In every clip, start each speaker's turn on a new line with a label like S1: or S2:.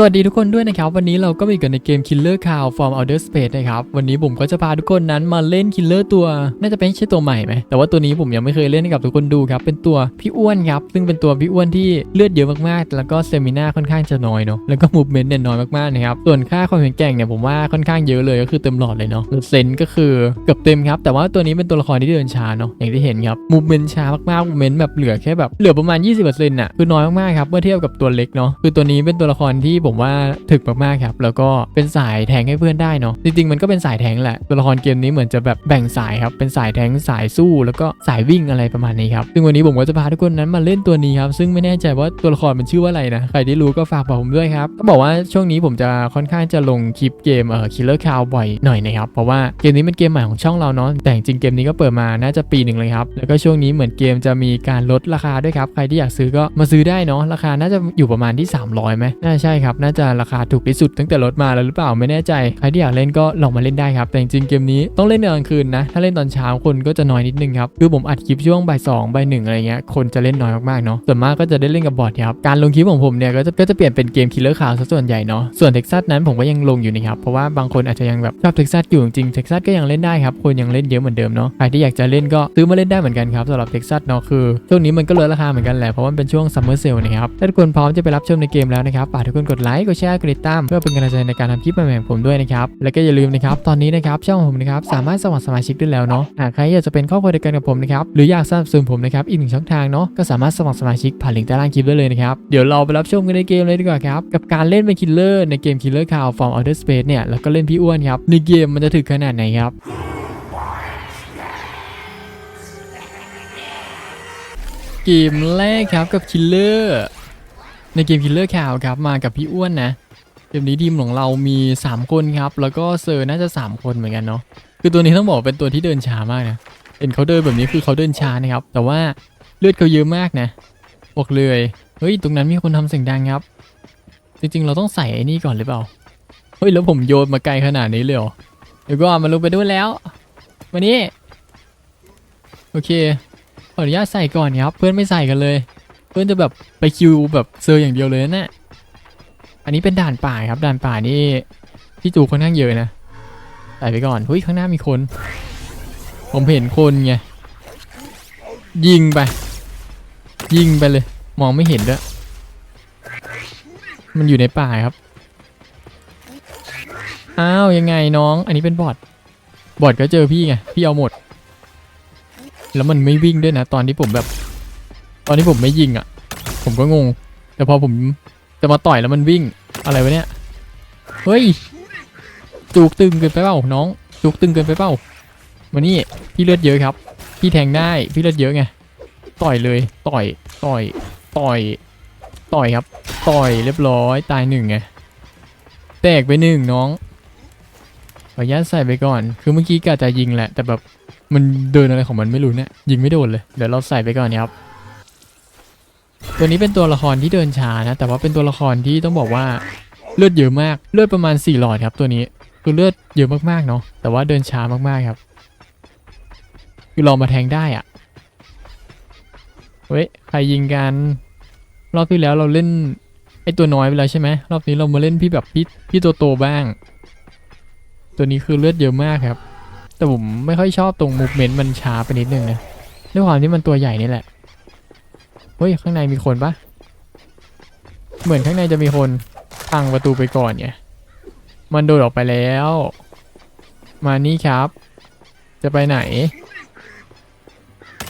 S1: สวัสดีทุกคนด้วยนะครับ วันนี้เราก็มาอยู่กันในเกม Killer Cow from Outer Space นะครับ วันนี้ผมก็จะพาทุกคนนั้นมาเล่น Killer ตัว น่าจะเป็นใช่ตัวใหม่ไหมแต่ว่าตัวนี้ผมยังไม่เคยเล่นให้กับทุกคนดูครับ เป็นตัวพี่อ้วนครับ ซึ่งเป็นตัวพี่อ้วนที่เลือดเยอะมากๆ แล้วก็เซมิน่าค่อนข้างจะน้อยเนาะแล้วก็มูฟเมนต์เนี่ยน้อยมากๆนะครับส่วนค่าความแข็งแกร่งเนี่ยผมว่าค่อนข้างเยอะเลยก็คือเต็มหลอดเลยเนาะเซนก็คือเกือบเต็มครับแต่ว่าตัวนี้เป็นตัวละครที่เดินช้าเนาะอย่างที่เห็นครับมูฟเมนต์ช้ามากๆมูฟเมนต์แบบเหลือแค่แบบเหลือประมาณ 20%น่ะคือน้อยมากๆครับเมื่อเทียบกับตัวเล็กเนาะคือตัวนี้เป็นตัวละครที่ผมว่าถึกมากๆครับ แล้วก็เป็นสายแทงให้เพื่อนได้เนาะ จริงๆ มันก็เป็นสายแทงแหละ ตัวละครเกมนี้เหมือนจะแบบแบ่งสายครับ เป็นสายแทงสายสู้แล้วก็สายวิ่งอะไรประมาณนี้ครับ ซึ่งวันนี้ผมก็จะพาทุกคนนั้นมาเล่นตัวนี้ครับ ซึ่งไม่แน่ใจว่าตัวละครมันชื่อว่าอะไรนะ ใครที่รู้ก็ฝากบอกผมด้วยครับต้องบอกว่าช่วงนี้ผมจะค่อนข้างจะลงคลิปเกมเอ่อ Killer Cow บ่อยหน่อยนะครับ เพราะว่าเกมนี้เป็นเกมใหม่ของช่องเราเนาะ แต่จริงเกมนี้ก็เปิดมาน่าจะปีหนึ่งเลยครับ แล้วก็ช่วงนี้เหมือนเกมจะมีการลดราคาด้วยครับ ใครที่อยากซื้อก็มาซื้อได้เนาะ ราคาน่าจะอยู่ประมาณที่ 300ไหมน่าใช่ครับน่าจะราคาถูกที่สุดตั้งแต่ลดมาแล้วหรือเปล่าไม่แน่ใจ ใครที่อยากเล่นก็ลองมาเล่นได้ครับ แต่จริงเกมนี้ต้องเล่นในกลางคืนนะ ถ้าเล่นตอนเช้าคนก็จะน้อยนิดนึงครับ คือผมอัดคลิปช่วงบ่ายสองบ่ายหนึ่งอะไรเงี้ย คนจะเล่นน้อยมากๆเนาะ ส่วนมากก็จะได้เล่นกับบอทครับ การลงคลิปของผมเนี่ยก็จะก็จะเปลี่ยนเป็นเกมคิลเลอร์ข่าวซะส่วนใหญ่เนาะ ส่วนเท็กซัสนั้นผมก็ยังลงอยู่นะครับ เพราะว่าบางคนอาจจะยังแบบชอบเท็กซัสอยู่จริงเท็กซัสก็ยังเล่นได้ครับ คนยังเล่นเยอะเหมือนเดิมเนาะ ใครที่อยากจะเล่นก็ซื้อมาเล่นได้เหมือนกันครับสำหรับเท็กซัสเนาะคือช่วงนี้มันก็ลดราคาเหมือนกันแหละเพราะว่าเป็นช่วงซัมเมอร์เซลนะครับถ้าทุกคนพร้อมจะไปรับชมในเกมแล้วนะครับฝากทุกคนกดไลค์กดแชร์กดติดตามเพื่อเป็นกำลังใจในการทำคลิปใหม่ๆของผมด้วยนะครับและก็อย่าลืมนะครับตอนนี้นะครับช่องผมนะครับสามารถสมัครสมาชิกได้แล้วเนาะหากใครอยากจะเป็นครอบครัวเดียวกันกับผมนะครับหรืออยากสนับสนุนผมนะครับอีกหนึ่งช่องทางเนาะก็สามารถสมัครสมาชิกผ่านลิงก์ใต้ล่างคลิปได้เลยนะครับเดี๋ยวเราไปรับชมกันในเกมเลยดีกว่าครับกับการเล่นเป็นคิลเลอร์ในเกม Killer Cow from Outer Space เนี่ยแล้วก็เล่นพี่อ้วนครับในเกมมันจะถึงขนาดไหนครับเกมแรกครับกับคิลเลอร์ ในเกมคิลเลอร์ข่าวครับมากับพี่อ้วนนะเกมนี้ทีมของเรามี 3 คนครับ แล้วก็เซอร์น่าจะ 3 คนเหมือนกันเนาะคือตัวนี้ต้องบอกเป็นตัวที่เดินช้ามากนะเห็นเขาเดินแบบนี้คือเขาเดินช้านะครับ แต่ว่าเลือดเขาเยอะมากนะบอกเลยเฮ้ยตรงนั้นมีคนทำเสียงดังครับ จริงๆ เราต้องใส่ไอ้นี่ก่อนหรือเปล่าเฮ้ยแล้วผมโยนมาไกลขนาดนี้เลยเหรอเดี๋ยวก็มันลงไปด้วยแล้วมานี่โอเคขออนุญาตใส่ก่อนครับ เพื่อนไม่ใส่กันเลย เพื่อนจะแบบไปคิวแบบเซอร์อย่างเดียวเลยนะเนี่ยอันนี้เป็นด่านป่าครับด่านป่านี่ที่จูค่อนข้างเยอะนะใส่ไปก่อนเฮ้ยข้างหน้ามีคน ผมเห็นคนไงยิงไป ยิงไปเลย มองไม่เห็นด้วยมันอยู่ในป่าครับอ้าวยังไงน้อง อันนี้เป็นบอทบอทก็เจอพี่ไงพี่เอาหมด แล้วมันไม่วิ่งด้วยนะ ตอนที่ผมแบบ ตอนที่ผมไม่ยิงอะ ผมก็งง แต่พอผมจะมาต่อยแล้วมันวิ่งอะไรวะเนี่ย เฮ้ยจูกตึงเกินไปเปล่าน้องจูกตึงเกินไปเปล่ามานี่พี่เลือดเยอะครับ พี่แทงได้พี่เลือดเยอะไงต่อยเลยต่อยต่อยต่อยต่อยครับ ต่อยเรียบร้อยตายหนึ่งไงแตกไปหนึ่งน้องขออนุญาตใส่ไปก่อน คือเมื่อกี้กะจะยิงแหละ แต่แบบมันเดินอะไรของมันไม่รู้เนี่ยยิงไม่โดนเลย เดี๋ยวเราใส่ไปก่อนครับ ตัวนี้เป็นตัวละครที่เดินช้านะ แต่ว่าเป็นตัวละครที่ต้องบอกว่าเลือดเยอะมาก เลือดประมาณ 4 หลอดครับ ตัวนี้คือเลือดเยอะมากๆเนาะ แต่ว่าเดินช้ามากๆครับ คือลองมาแทงได้อะเฮ้ย ใครยิงกัน รอบที่แล้วเราเล่นไอตัวน้อยไปแล้วใช่ไหม รอบนี้เรามาเล่นพี่แบบพี่พี่ตัวโตบ้าง ตัวนี้คือเลือดเยอะมากครับ แต่ผมไม่ค่อยชอบตรงมูฟเมนต์มันช้าไปนิดนึงนะด้วยความที่มันตัวใหญ่นี่แหละ เฮ้ย ข้างในมีคนปะเหมือนข้างในจะมีคนพังประตูไปก่อนไงมันโดดออกไปแล้ว มานี่ครับ จะไปไหน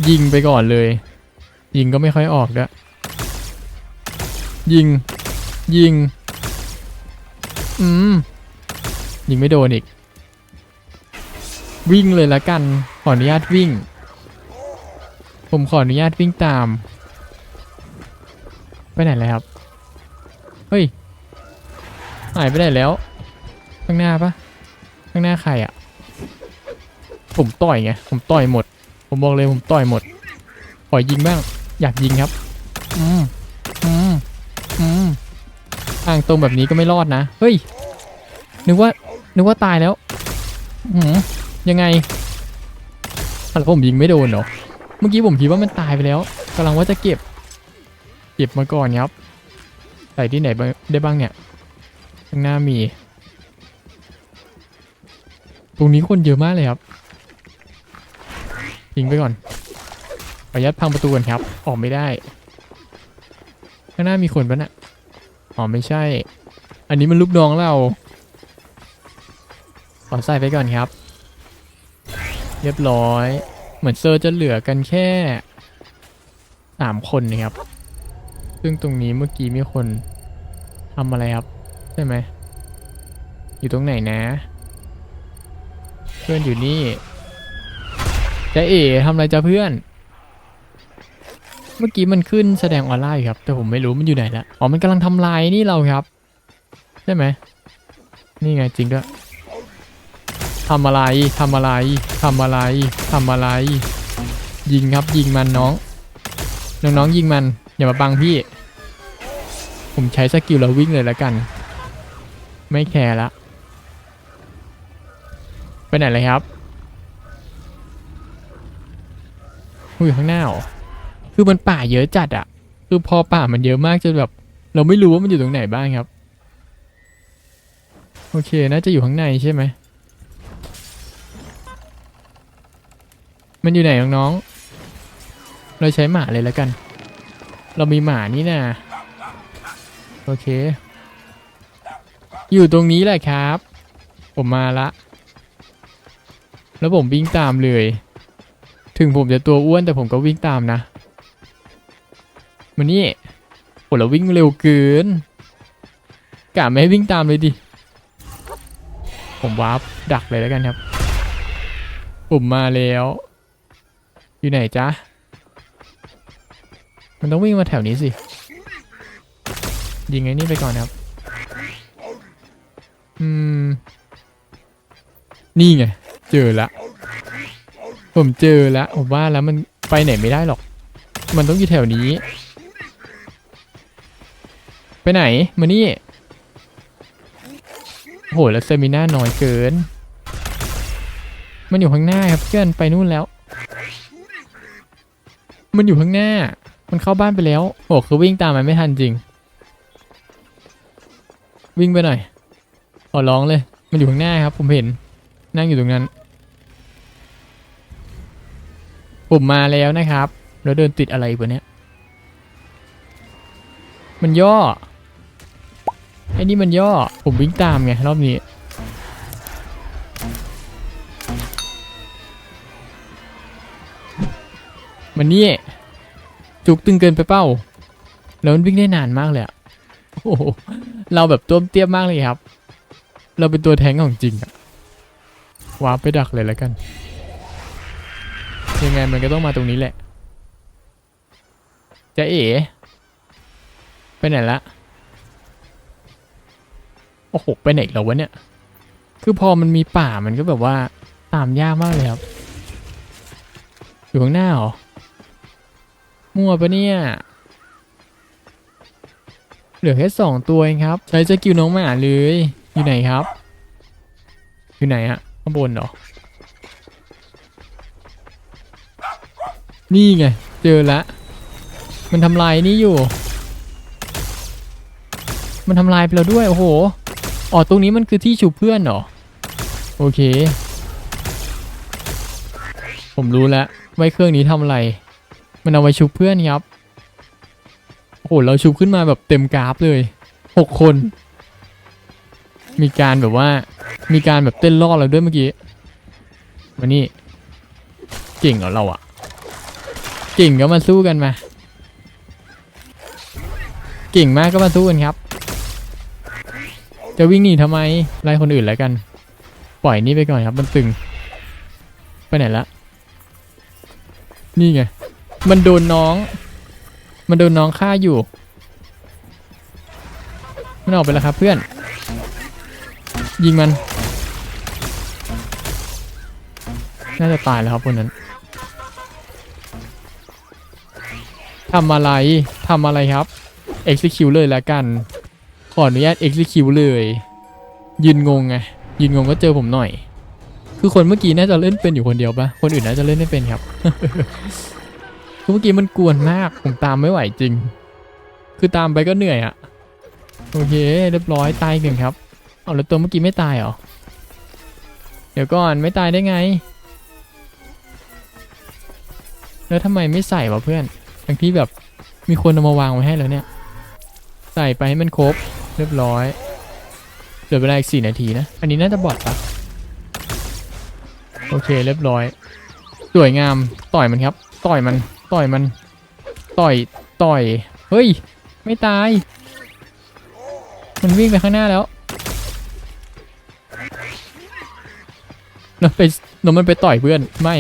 S1: ยิงไปก่อนเลย ยิงก็ไม่ค่อยออกด้วยยิง ยิง อืม ยิงไม่โดนอีก วิ่งเลยละกัน ขออนุญาตวิ่ง ผมขออนุญาตวิ่งตาม ไปไหนแล้วครับ เฮ้ย หายไปไหนแล้ว ข้างหน้าปะข้างหน้าใครอะผมต่อยไง ผมต่อยหมด ผมบอกเลยผมต่อยหมด ขอยิงบ้าง อยากยิงครับ อืม อืม อืมทางตรงแบบนี้ก็ไม่รอดนะ เฮ้ย นึกว่า นึกว่าตายแล้วหืม ยังไงอะแล้วผมยิงไม่โดนเหรอ เมื่อกี้ผมคิดว่ามันตายไปแล้วกำลังว่าจะเก็บ เก็บมาก่อนครับใส่ที่ไหนได้บ้างเนี่ย ข้างหน้ามี ตรงนี้คนเยอะมากเลยครับทิ้งไปก่อนขออนุญาตพังประตูก่อนครับ ออกไม่ได้ ข้างหน้ามีคนปะนะ่ะอ๋อไม่ใช่ อันนี้มันลูกน้องเราขอใส่ไปก่อนครับ เรียบร้อย เหมือนเซอร์จะเหลือกันแค่สามคนนะครับ ซึ่งตรงนี้เมื่อกี้มีคนทำอะไรครับ ใช่ไหม อยู่ตรงไหนนะ เพื่อนอยู่นี่จะเอ๋ทำอะไรจ้ะเพื่อน เมื่อกี้มันขึ้นแสดงออนไลน์ครับ แต่ผมไม่รู้มันอยู่ไหนละอ๋อมันกำลังทำลายนี่เราครับ ใช่ไหมนี่ไงจริงด้วยทำอะไรทำอะไรทำอะไรทำอะไร ยิงครับยิงมันน้อง น้องๆยิงมัน อย่ามาบังพี่ ผมใช้สกิลแล้ววิ่งเลยแล้วกัน ไม่แคร์ละไปไหนเลยครับอุ้ยข้างหน้าเหรอคือมันป่าเยอะจัดอะคือพอป่ามันเยอะมากจนแบบ เราไม่รู้ว่ามันอยู่ตรงไหนบ้างครับ โอเคน่าจะอยู่ข้างในใช่ไหมมันอยู่ไหนน้องๆเราใช้หมาเลยแล้วกัน เรามีหมานี่นะ โอเค อยู่ตรงนี้แหละครับ ผมมาละ แล้วผมวิ่งตามเลย ถึงผมจะตัวอ้วนแต่ผมก็วิ่งตามนะมันนี่โหเราวิ่งเร็วเกินกะไม่ให้วิ่งตามเลยดิ ผมวาร์ปดักเลยแล้วกันครับ ผมมาแล้ว อยู่ไหนจ๊ะ มันต้องวิ่งมาแถวนี้สิ ยิงไอ้นี่ไปก่อนครับ อืม นี่ไง เจอละ ผมเจอแล้วผมว่าแล้วมันไปไหนไม่ได้หรอก มันต้องอยู่แถวนี้ ไปไหน มานี่ โห แล้วเซมิน่าน้อยเกิน มันอยู่ข้างหน้าครับเพื่อนไปนู่นแล้ว มันอยู่ข้างหน้า มันเข้าบ้านไปแล้วโหคือวิ่งตามมันไม่ทันจริง วิ่งไปหน่อยขอร้องเลย มันอยู่ข้างหน้าครับ ผมเห็น นั่งอยู่ตรงนั้น ผมมาแล้วนะครับ แล้วเดินติดอะไรปะเนี่ยมันย่อ ไอ้นี่มันย่อ ผมวิ่งตามไงรอบนี้ มันนี่จุกตึงเกินไปเป้า แล้วมันวิ่งได้นานมากเลยอะโอ้โห เราแบบต้วมเตี้ยมมากเลยครับ เราเป็นตัวแทงของจริงอะวาร์ปไปดักเลยแล้วกัน ยังไงมันก็ต้องมาตรงนี้แหละ จะเอ๋ไปไหนละ โอ้โห ไปไหนแล้ววะเนี่ย คือพอมันมีป่ามันก็แบบว่าตามยากมากเลยครับ อยู่ข้างหน้าเหรอ มั่วปะเนี่ย เหลือแค่สองตัวเองครับ ใช้สกิลน้องหมาเลย อยู่ไหนครับ อยู่ไหนฮะข้างบนเหรอ นี่ไง เจอละ มันทำลายนี่อยู่ มันทำลายไปแล้วด้วย โอ้โหอ๋อตรงนี้มันคือที่ฉุบเพื่อนเหรอ โอเค ผมรู้แล้วไว้เครื่องนี้ทำอะไร มันเอาไว้ชุบเพื่อนครับ โอ้โหเราชุบขึ้นมาแบบเต็มกราฟเลยหกคน มีการแบบว่า มีการแบบเต้นล่อเราด้วยเมื่อกี้มานี่เก่งเหรอเราอะเก่งก็มาสู้กันมาเก่งมากก็มาสู้กันครับ จะวิ่งหนีทำไมไล่คนอื่นแล้วกัน ปล่อยนี่ไปก่อนครับ มันตึง ไปไหนละ นี่ไง มันโดนน้อง มันโดนน้องฆ่าอยู่ มันออกไปแล้วครับเพื่อน ยิงมัน น่าจะตายแล้วครับคนนั้นทำอะไรทำอะไรครับ execute เลยแล้วกัน ขออนุญาต execute เลย ยืนงงไง ยืนงงก็เจอผมหน่อย คือคนเมื่อกี้น่าจะเล่นเป็นอยู่คนเดียวปะคนอื่นน่าจะเล่นไม่เป็นครับ เมื่อกี้มันกวนมาก ผมตามไม่ไหวจริง คือตามไปก็เหนื่อยอะโอเค เรียบร้อยตายหนึ่งครับ เอาแล้วตัวเมื่อกี้ไม่ตายเหรอ เดี๋ยวก่อนไม่ตายได้ไง แล้วทำไมไม่ใส่วะเพื่อนทั้งที่แบบมีคนเอามาวางไว้ให้แล้วเนี่ย ใส่ไปให้มันครบ เรียบร้อยเหลือเวลาอีกสี่นาทีนะ อันนี้น่าจะบอดปะโอเคเรียบร้อย สวยงามต่อยมันครับ ต่อยมัน ต่อยมัน ต่อย ต่อย เฮ้ย ไม่ตาย มันวิ่งไปข้างหน้าแล้วเราไปเรามันไปต่อยเพื่อน ไม่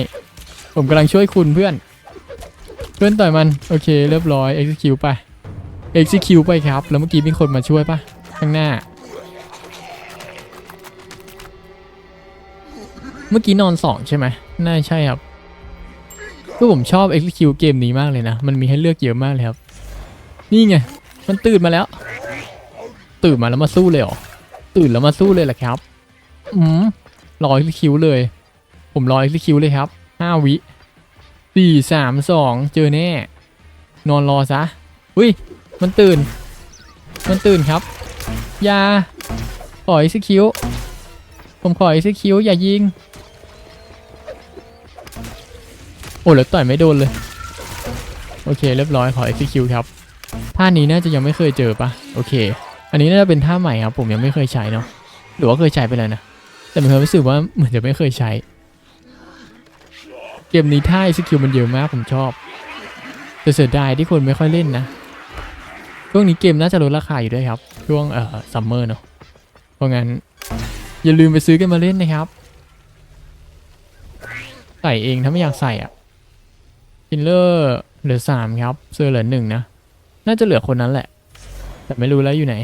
S1: ผมกำลังช่วยคุณเพื่อน เพื่อนต่อยมัน โอเค เรียบร้อย execute ไป execute ไปครับ แล้วเมื่อกี้มีคนมาช่วยปะข้างหน้า เมื่อกี้นอนสองใช่ไหมน่าใช่ครับ ก็ผมชอบ execute เกมนี้มากเลยนะ มันมีให้เลือกเยอะมากเลยครับ นี่ไง มันตื่นมาแล้ว ตื่นมาแล้วมาสู้เลยเหรอ ตื่นแล้วมาสู้เลยเหรอครับ อืมรอ execute เลย ผมรอ execute เลยครับห้าวิสี่สามสองเจอแน่ นอนรอซะอุ้ย มันตื่น มันตื่นครับ อย่าขอ execute ผมขอ execute อย่ายิง โอ้แล้วต่อยไม่โดนเลย โอเค เรียบร้อยขอ execute ครับ ท่านี้น่าจะยังไม่เคยเจอปะโอเค อันนี้น่าจะเป็นท่าใหม่ครับ ผมยังไม่เคยใช้เนาะหรือว่าเคยใช้ไปแล้วนะ แต่มีความรู้สึกว่าเหมือนจะไม่เคยใช้ เกมนี้ท่า execute มันเยอะมากผมชอบแต่เสียดายที่คนไม่ค่อยเล่นนะช่วงนี้เกมน่าจะลดราคาอยู่ด้วยครับ ช่วงเอ่อซัมเมอร์เนาะเพราะงั้น อย่าลืมไปซื้อกันมาเล่นนะครับ ใส่เองถ้าไม่อยากใส่อะ คินเลอร์เหลือสามครับ เซอร์เหลือหนึ่งนะ น่าจะเหลือคนนั้นแหละ แต่ไม่รู้แล้วอยู่ไหน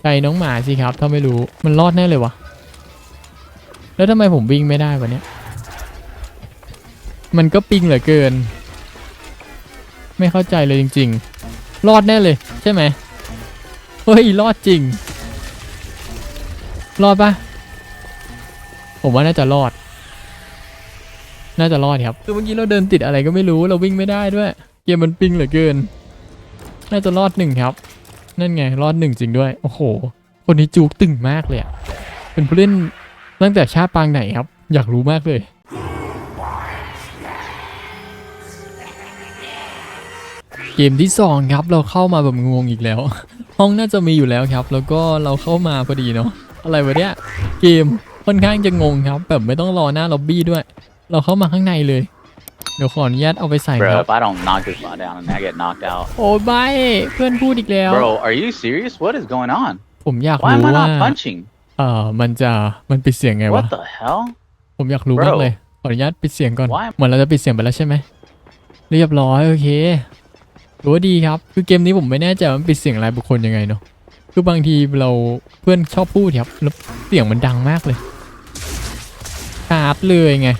S1: ใช่น้องหมาสิครับ ถ้าไม่รู้ มันรอดแน่เลยวะ แล้วทำไมผมวิ่งไม่ได้วะเนี่ย มันก็ปิงเหลือเกิน ไม่เข้าใจเลยจริง ๆ รอดแน่เลย ใช่ไหมเฮ้ย รอดจริง รอดปะผมว่าน่าจะรอด น่าจะรอดครับ คือเมื่อกี้เราเดินติดอะไรก็ไม่รู้เราวิ่งไม่ได้ด้วย เกมมันปิงเหลือเกิน น่าจะรอดหนึ่งครับ นั่นไงรอดหนึ่งจริงด้วย โอ้โห คนนี้จูกตึงมากเลยอะเป็นผู้เล่นตั้งแต่ชาติปางไหนครับ อยากรู้มากเลย เกมที่สองครับเราเข้ามาแบบงงอีกแล้ว ห้องน่าจะมีอยู่แล้วครับ แล้วก็เราเข้ามาพอดีเนาะอะไรวะเนี่ยเกมค่อนข้างจะงงครับ แบบไม่ต้องรอหน้าล็อบบี้ด้วย เราเข้ามาข้างในเลย เดี๋ยวขออนุญาตเอาไปใส่ค
S2: Bro,
S1: รับ
S2: if I don't knock this bot down and I get knocked out.
S1: โอ้ใบเพื่อนพูดอีกแล้ว
S2: Bro, are you serious? What is going on?
S1: ผมอยาก
S2: Why
S1: รู้
S2: am I
S1: ว่า
S2: not punching?
S1: เออมันจะมันปิดเสียงไงวะ
S2: What the hell?
S1: ผมอยากรู้มากเลย ขออนุญาตปิดเสียงก่อน
S2: Why?
S1: เหมือนเราจะปิดเสียงไปแล้วใช่ไหม เรียบร้อยโอเคถือว่าดีครับ คือเกมนี้ผมไม่แน่ใจว่ามันปิดเสียงรายบุคคลยังไงเนาะ คือบางทีเราเพื่อนชอบพูดครับแล้วเสียงมันดังมากเลยชาร์จเลยไง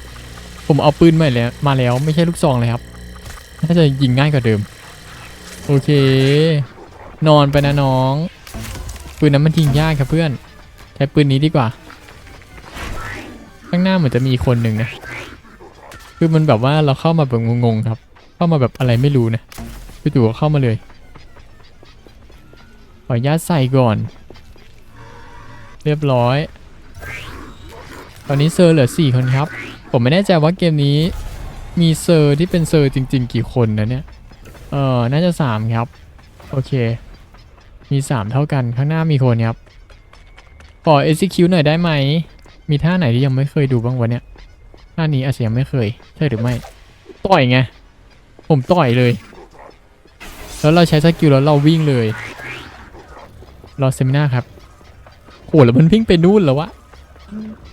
S1: ผมเอาปืนใหม่แล้วมาแล้วไม่ใช่ลูกซองเลยครับน่าจะยิงง่ายกว่าเดิม โอเค นอนไปนะน้อง ปืนนั้นมันยิงยากครับเพื่อน ใช้ปืนนี้ดีกว่า ข้างหน้าเหมือนจะมีคนหนึ่งนะคือมันแบบว่าเราเข้ามาแบบงงๆครับ เข้ามาแบบอะไรไม่รู้นะจู่ๆก็เข้ามาเลยขออนุญาตใส่ก่อน เรียบร้อย ตอนนี้เซอร์เหลือ4คนครับ ผมไม่แน่ใจว่าเกมนี้มีเซอร์ที่เป็นเซอร์จริง ๆ กี่คนนะเนี่ย เออน่าจะ 3 ครับ โอเค มี 3 เท่ากันข้างหน้ามีคนครับขอ execute หน่อยได้ไหม มีท่าไหนที่ยังไม่เคยดูบ้างวะเนี่ย ท่านี้อาจจะยังไม่เคย ใช่หรือไม่ ต่อยไง ผมต่อยเลย แล้วเราใช้สกิลแล้วเราวิ่งเลย รอเซมินาครับโหแล้วมันวิ่งไปนู่นแล้ววะ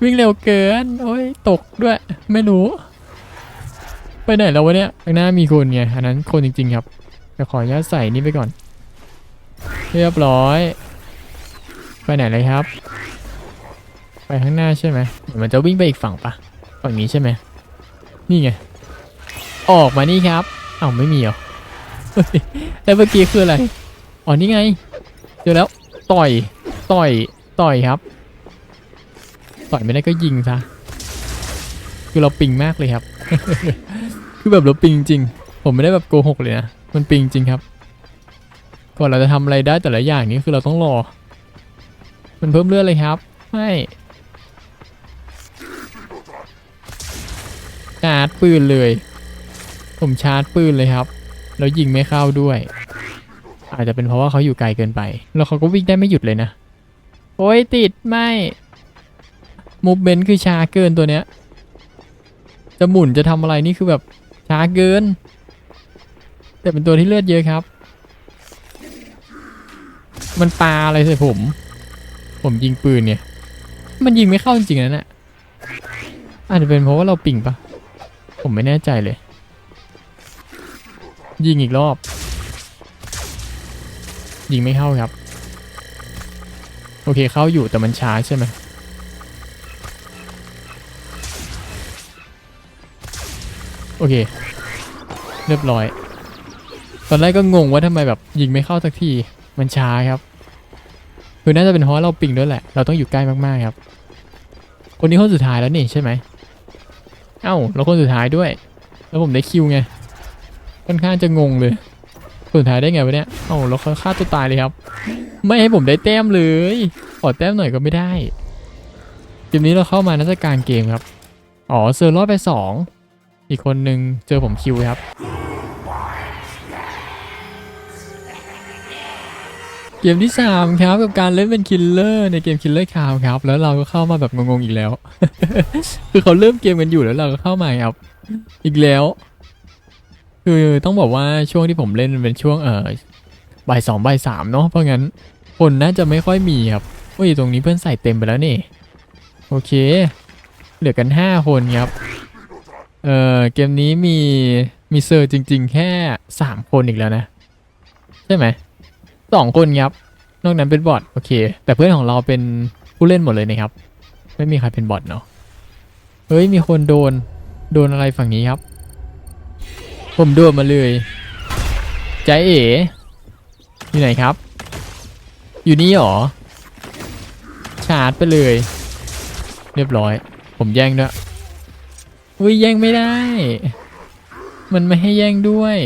S1: วิ่งเร็วเกิน โอ้ยตกด้วย ไม่รู้ ไปไหนแล้ววะเนี่ยข้างหน้ามีคนไง อันนั้นคนจริง ๆ ครับแต่ขออนุญาตใส่นี่ไปก่อน เรียบร้อย ไปไหนเลยครับ ไปข้างหน้าใช่ไหมเหมือนมันจะวิ่งไปอีกฝั่งปะฝั่งนี้ใช่ไหม นี่ไง ออกมานี่ครับอ้าวไม่มีเหรอแล้วเมื่อกี้คืออะไร อ๋อนี่ไง เจอแล้ว ต่อย ต่อย ต่อยครับ ต่อยไม่ได้ก็ยิงซะคือเราปิงมากเลยครับ คือแบบเราปิงจริง ผมไม่ได้แบบโกหกเลยนะมันปิงจริงครับก่อนเราจะทำอะไรได้แต่ละอย่างนี้คือเราต้องรอ มันเพิ่มเลือดเลยครับไม่ชาร์จปืนเลย ผมชาร์จปืนเลยครับ แล้วยิงไม่เข้าด้วย อาจจะเป็นเพราะว่าเขาอยู่ไกลเกินไป แล้วเขาก็วิ่งได้ไม่หยุดเลยนะ โอ้ยติดไม่ มูฟเบนคือช้าเกินตัวเนี้ย จะหมุนจะทำอะไรนี่คือแบบช้าเกิน แต่เป็นตัวที่เลือดเยอะครับ มันปาอะไรใส่ผม ผมยิงปืนเนี่ย มันยิงไม่เข้าจริงๆนะเนี่ยอาจจะเป็นเพราะว่าเราปิ่งปะผมไม่แน่ใจเลย ยิงอีกรอบ ยิงไม่เข้าครับ โอเคเข้าอยู่แต่มันช้าใช่ไหม อเค เรียบร้อย ตอนแรกก็งงว่าทำไมแบบยิงไม่เข้าสักที มันช้าครับ คือน่าจะเป็นเพราะเราปิงด้วยแหละ เราต้องอยู่ใกล้มากๆครับ คนนี้คนสุดท้ายแล้วนี่ใช่ไหม เอ้าเราคนสุดท้ายด้วย แล้วผมได้คิวไง ค่อนข้างจะงงเลยสุดท้ายได้ไงวะเนี่ย เอ้าเราฆ่าตัวตายเลยครับ ไม่ให้ผมได้แต้มเลย ขอแต้มหน่อยก็ไม่ได้เกมนี้เราเข้ามานักการเกมครับ อ๋อเซอร์รอดไปส อีกคนหนึ่งเจอผมคิวครับ เกมที่ 3 ครับ กับการเล่นเป็นคิลเลอร์ในเกมคิลเลอร์คาวครับ แล้วเราก็เข้ามาแบบงงๆอีกแล้ว คือเขาเริ่มเกมกันอยู่แล้วเราก็เข้ามาครับ อีกแล้ว คือต้องบอกว่าช่วงที่ผมเล่นมันเป็นช่วงเออบ่ายสองบ่ายสามเนาะเพราะงั้นคนน่าจะไม่ค่อยมีครับโอ้ยตรงนี้เพื่อนใส่เต็มไปแล้วนี่ โอเค เหลือกัน 5 คนครับ เออเกมนี้มีมีเซอร์จริง ๆ แค่3คนอีกแล้วนะ ใช่ไหมสองคนครับ นอกนั้นเป็นบอทโอเค แต่เพื่อนของเราเป็นผู้เล่นหมดเลยนะครับ ไม่มีใครเป็นบอทเนาะเฮ้ยมีคนโดนโดนอะไรฝั่งนี้ครับ ผมโดนมาเลยใจเอ๋อยู่ไหนครับ อยู่นี่หรอชาร์จไปเลย เรียบร้อย ผมแย่งด้วย อุ้ยแย่งไม่ได้ มันไม่ให้แย่งด้วย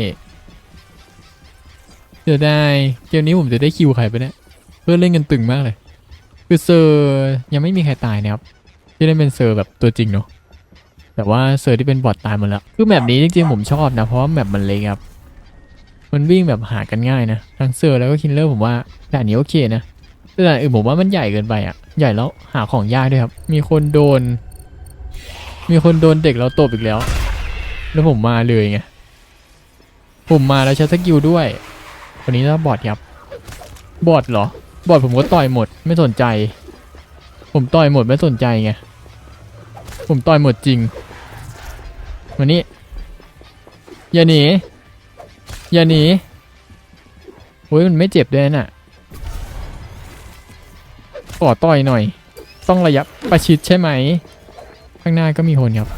S1: เดี๋ยวได้เกมนี้ผมจะได้คิวใครไปเนี่ยเพื่อนเล่นกันตึงมากเลย คือเซอร์ยังไม่มีใครตายนะครับที่ได้เป็นเซอร์แบบตัวจริงเนาะแต่ว่าเซอร์ที่เป็นบอทตายหมดแล้ว คือแมปนี้จริงๆผมชอบนะ เพราะว่าแมปมันเล็กครับ มันวิ่งแบบหากันง่ายนะ ทั้งเซอร์แล้วก็คินเลอร์ผมว่าด่านนี้โอเคนะแต่ด่านอื่นผมว่ามันใหญ่เกินไปอะ ใหญ่แล้วหาของยากด้วยครับ มีคนโดน มีคนโดนเด็กเราตบอีกแล้ว แล้วผมมาเลยไง ผมมาแล้วใช้สกิลด้วยวันนี้ถ้าบอดครับบอดเหรอ บอดผมก็ต่อยหมดไม่สนใจ ผมต่อยหมดไม่สนใจไง ผมต่อยหมดจริง วันนี้ อย่าหนี อย่าหนีโอ้ยมันไม่เจ็บด้วยน่ะขอต่อยหน่อย ต้องระยะประชิดใช่ไหม ข้างหน้าก็มีคนครับ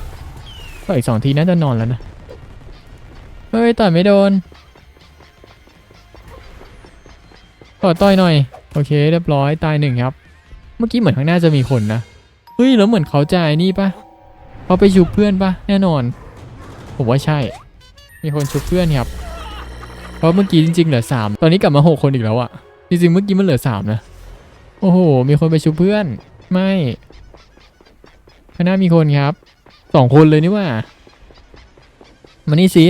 S1: ต่ออีกสองทีน่าจะนอนแล้วนะ เฮ้ยต่อยไม่โดนขอต่อยหน่อย โอเค เรียบร้อยตายหนึ่งครับ เมื่อกี้เหมือนข้างหน้าจะมีคนนะ เฮ้ย แล้วเหมือนเขาจะไอ้นี่ปะเขาไปชุบเพื่อนปะแน่นอน ผมว่าใช่ มีคนชุบเพื่อนครับ เพราะเมื่อกี้จริงๆเหลือสามตอนนี้กลับมาหกคนอีกแล้วอะจริงๆเมื่อกี้มันเหลือสามนะ โอ้โห มีคนไปชุบเพื่อน ไม่ ข้างหน้ามีคนครับสองคนเลยนี่ว่ามานี่สิ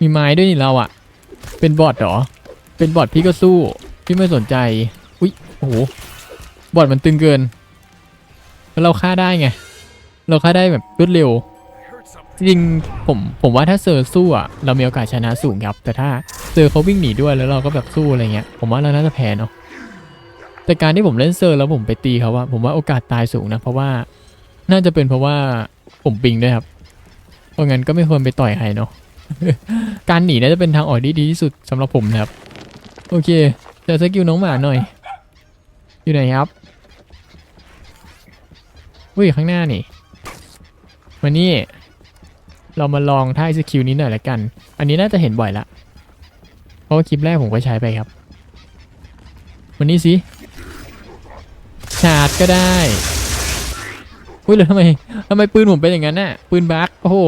S1: มีไม้ด้วยนี่เราอะเป็นบอทเหรอ เป็นบอทพี่ก็สู้ พี่ไม่สนใจ อุ๊ยโอ้โหบอทมันตึงเกินแล้วเราฆ่าได้ไง เราฆ่าได้แบบรวดเร็ว จริงผมผมว่าถ้าเซอร์สู้อะเรามีโอกาสชนะสูงครับ แต่ถ้าเซอร์เขาวิ่งหนีด้วยแล้วเราก็แบบสู้อะไรเงี้ย ผมว่าเราน่าจะแพ้เนาะแต่การที่ผมเล่นเซอร์แล้วผมไปตีเขาว่าผมว่าโอกาสตายสูงนะ เพราะว่า น่าจะเป็นเพราะว่าผมปิงด้วยครับ เพราะงั้นก็ไม่ควรไปต่อยใครเนาะ การหนีน่าจะเป็นทางออกที่ดีที่สุดสำหรับผมนะครับ โอเคจอสกิลน้องหมาหน่อย อยู่ไหนครับอุ้ยข้างหน้านี่ มานี่ เรามาลองท่าสกิลนี้หน่อยละกัน อันนี้น่าจะเห็นบ่อยละ เพราะว่าคลิปแรกผมก็ใช้ไปครับ วันนี้สิ ชาร์จก็ได้ อุ้ยแล้วทำไมทำไมปืนผมเป็นอย่างนั้นน่ะปืนบั๊กโอ้โห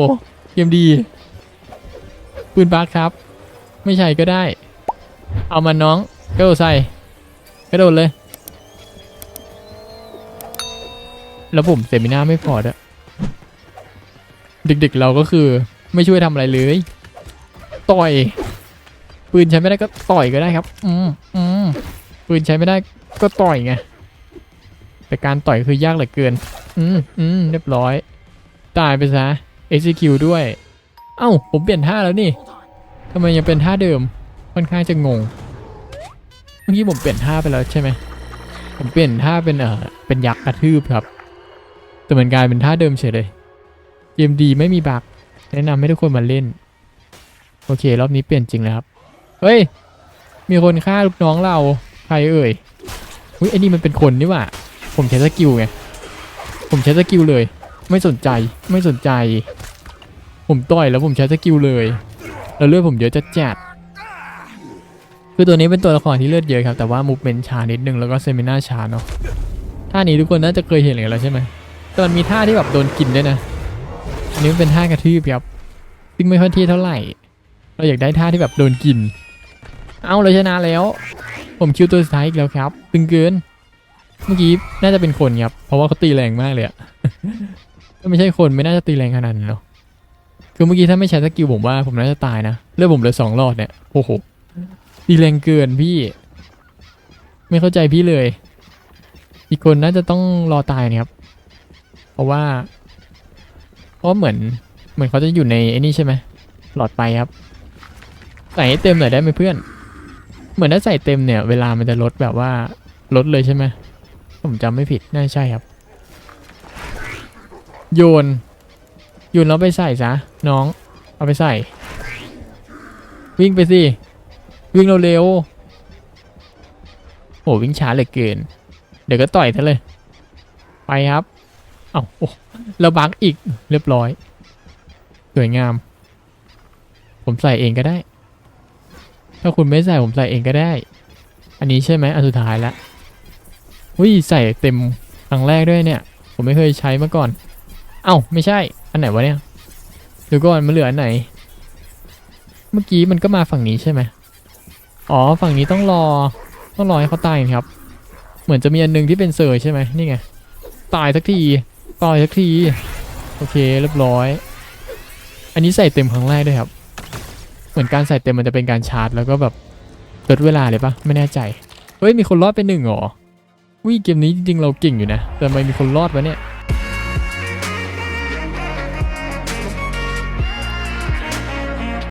S1: เกมดี ปืนบั๊กครับ ไม่ใช่ก็ได้ เอามันน้องกระโดดใส่กระโดดเลย แล้วผมเซมิน่าไม่พอด้วยดึกๆเราก็คือไม่ช่วยทำอะไรเลย ต่อย ปืนใช้ไม่ได้ก็ต่อยก็ได้ครับ อืมอืมปืนใช้ไม่ได้ก็ต่อยไง แต่การต่อยคือยากเหลือเกิน อืมอืมเรียบร้อย ตายไปซะ execute ด้วย เอ้า ผมเปลี่ยนท่าแล้วนี่ทำไมยังเป็นท่าเดิม ค่อนข้างจะงง เมื่อกี้ผมเปลี่ยนท่าไปแล้วใช่ไหม ผมเปลี่ยนท่าเป็นเออเป็นยักษ์กระทืบครับ แต่มันกลายเป็นท่าเดิมเฉยเลย เกมดีไม่มีบั๊กแนะนำให้ทุกคนมาเล่น โอเค รอบนี้เปลี่ยนจริงแล้วครับ เฮ้ย มีคนฆ่าลูกน้องเรา ใครเอ่ยอุ้ยไอ้นี่มันเป็นคนนี่หว่า ผมใช้สกิลไง ผมใช้สกิลเลย ไม่สนใจ ไม่สนใจ ผมต่อยแล้วผมใช้สกิลเลย แล้วเลือดผมเยอะจะจัด คือตัวนี้เป็นตัวละครที่เลือดเยอะครับ แต่ว่ามูฟเมนต์ช้านิดนึงแล้วก็เซมิน่าช้าเนาะ ท่านี้ทุกคนน่าจะเคยเห็นกันแล้วใช่ไหมแต่มันมีท่าที่แบบโดนกินด้วยนะ อันนี้เป็นท่ากระทืบครับซึ่งไม่ค่อยเท่เท่าไหร่ เราอยากได้ท่าที่แบบโดนกิน เอาเลยชนะแล้ว ผมคิวตัวสุดท้ายอีกแล้วครับ ตึงเกิน เมื่อกี้น่าจะเป็นคนครับ เพราะว่าเขาตีแรงมากเลยอะถ้าไม่ใช่คนไม่น่าจะตีแรงขนาดนั้นหรอกคือเมื่อกี้ถ้าไม่ใช้สกิลผมว่าผมน่าจะตายนะเลือดผมเหลือสองหลอดเนี่ยโอ้โหตีแรงเกินพี่ ไม่เข้าใจพี่เลย อีกคนน่าจะต้องรอตายนะครับ เพราะว่า เพราะเหมือนเหมือนเขาจะอยู่ในไอ้นี่ใช่ไหมหลอดไปครับ ใส่ให้เต็มหน่อยได้ไหมเพื่อน เหมือนถ้าใส่เต็มเนี่ย เวลามันจะลดแบบว่าลดเลยใช่ไหม ผมจำไม่ผิดน่าใช่ครับ โยน โยนแล้วไปใส่ซะน้อง เอาไปใส่ วิ่งไปสิ วิ่งเร็วๆโหวิ่งช้าเหลือเกิน เดี๋ยวก็ต่อยเธอเลย ไปครับเอา้าโอ้แล้วบักอีกเรียบร้อย สวยงาม ผมใส่เองก็ได้ ถ้าคุณไม่ใส่ผมใส่เองก็ได้ อันนี้ใช่ไหมอันสุดท้ายละวิใส่เต็มครั้งแรกด้วยเนี่ย ผมไม่เคยใช้มาก่อน เอ้าไม่ใช่ อันไหนวะเนี่ยเดี๋ยวก่อนมันเหลืออันไหน เมื่อกี้มันก็มาฝั่งนี้ใช่ไหมอ๋อฝั่งนี้ต้องรอต้องรอให้เขาตายครับ เหมือนจะมีอันหนึงที่เป็นเซอร์ใช่ไหมนี่ไงตายสักทีตายสักทีโอเคเรียบร้อย อันนี้ใส่เต็มครั้งแรกด้วยครับ เหมือนการใส่เต็มมันจะเป็นการชาร์จ แล้วก็แบบลดเวลาเลยปะไม่แน่ใจเฮ้ยมีคนรอดไปหนึ่งหรอ วิ่งเกมนี้จริงๆเราเก่งอยู่นะ แต่ทำไมมีคนรอดวะเนี่ย